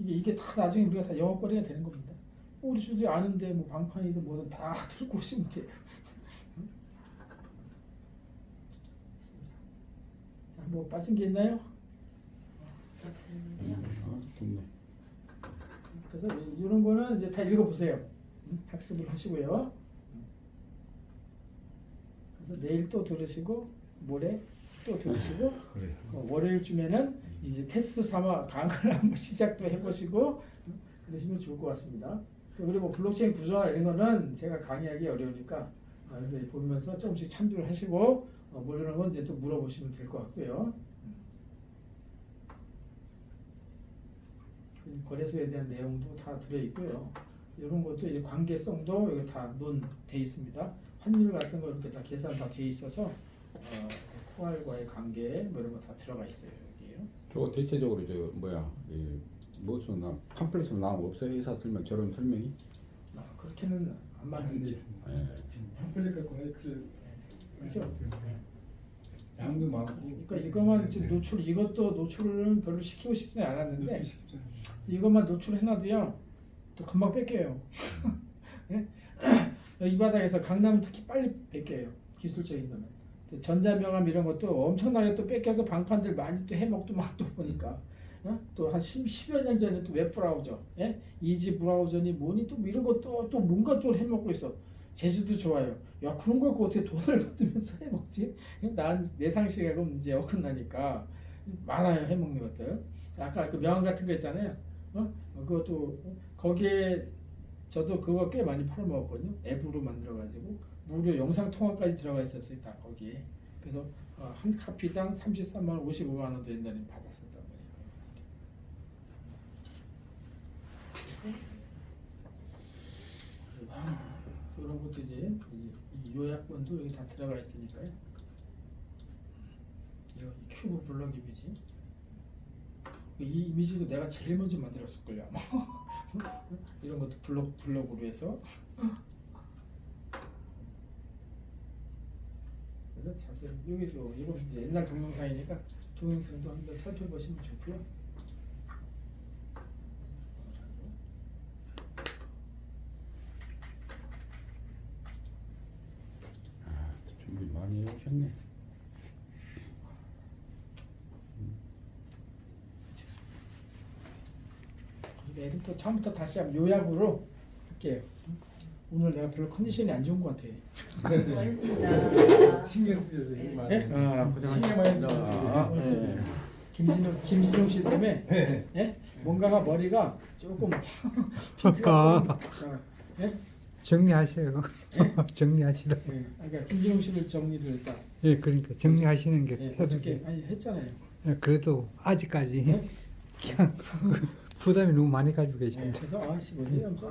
이게 이게 다 나중에 우리가 다 영업거리가 되는 겁니다. 우리 주제 아는데 뭐 방판이든 뭐든 다 들고 오시면 돼요. 자, 뭐 빠진 게 있나요? 아, 좋네. 그래서 이런 거는 이제 다 읽어보세요. 음, 학습을 하시고요. 그래서 내일 또 들으시고 모레 또 들으시고 그래. 어, 월요일쯤에는 이제 테스트 삼아 강의를 한번 시작도 해보시고 음, 그러시면 좋을 것 같습니다. 그리고 뭐 블록체인 구조나 이런 거는 제가 강의하기 어려우니까 아, 그래서 보면서 조금씩 참조를 하시고 어, 모르는 건 이제 또 물어보시면 될 것 같고요. 음. 거래소에 대한 내용도 다 들어 있고요. 이런 것도 이제 관계성도 여기 다 논돼 있습니다. 환율 같은 거 이렇게 다 계산 다 돼 있어서 어, 코알과의 관계 뭐 이런 거 다 들어가 있어요 여기에요. 저 대체적으로 저 뭐야 이 무슨 나 팜플렛으로 나온 거 없어요? 회사 설명 저런 설명이? 아, 그렇게는 안 만들지. 예. 팜플렛 갖고 해 그래 그렇죠. 양도 많고 그러니까 이것만 지금 노출 이것도 노출은 별로 시키고 싶지 않았는데. 이것만 노출해놔도요 또 금방 뺏겨요. 예? 이 바닥에서 강남은 특히 빨리 뺏겨요 기술적인 거는. 또 전자명함 이런 것도 엄청나게 또 뺏겨서 방판들 많이 또 해먹도 막또 보니까 어? 또한 10 여 년 전에 또 웹브라우저 예? 이지 브라우저니 뭐니 또 이런 것도 또 뭔가 또 해먹고 있어. 제주도 좋아요. 야 그런 걸 어떻게 돈을 받으면서 해먹지? 난 내 상식하고 이제 어긋나니까 많아요 해먹는 것들. 아까 그 명함 같은 거 있잖아요. 어? 어, 그것도 거기에 저도 그거 꽤 많이 팔아먹었거든요. 앱으로 만들어가지고 무료 영상 통화까지 들어가 있었어요 다 거기에 그래서 어, 한 카피당 33만 원, 55만 원도 옛날에 받았었단 말이에요. 이런 것도 이제 요약본도 여기 다 들어가 있으니까요. 이 큐브 블럭 이미지. 이 이미지도 내가 제일 먼저 만들었을걸요 아마. 이런 것도 블럭 블럭으로 해서. 그래서 자세히 여기도 이제 옛날 동영상이니까 동영상도 한번 살펴보시면 좋고요. 아, 준비 많이 해오셨네. 내일 또 처음부터 다시 한번 요약으로 할게요. 오늘 내가 별로 컨디션이 안 좋은 것 같아. 고맙습니다. 신경 쓰셔서 이거 많이 예? 아, 신경 많이 아, 쓰시네. 예. 김진웅 김진웅 씨 때문에 네. 예? 뭔가가 머리가 조금 아, 자, 예? 정리하세요. 정리하시라. 예. 그러니까 김진웅 씨를 정리를 일단 예, 그러니까 정리하시는 게 예. 어저께 아니 했잖아요. 예, 그래도 아직까지 예? 부담이 너무 많이 가지고 예, 계십니다. 그래서 아씨 뭐지? 하면서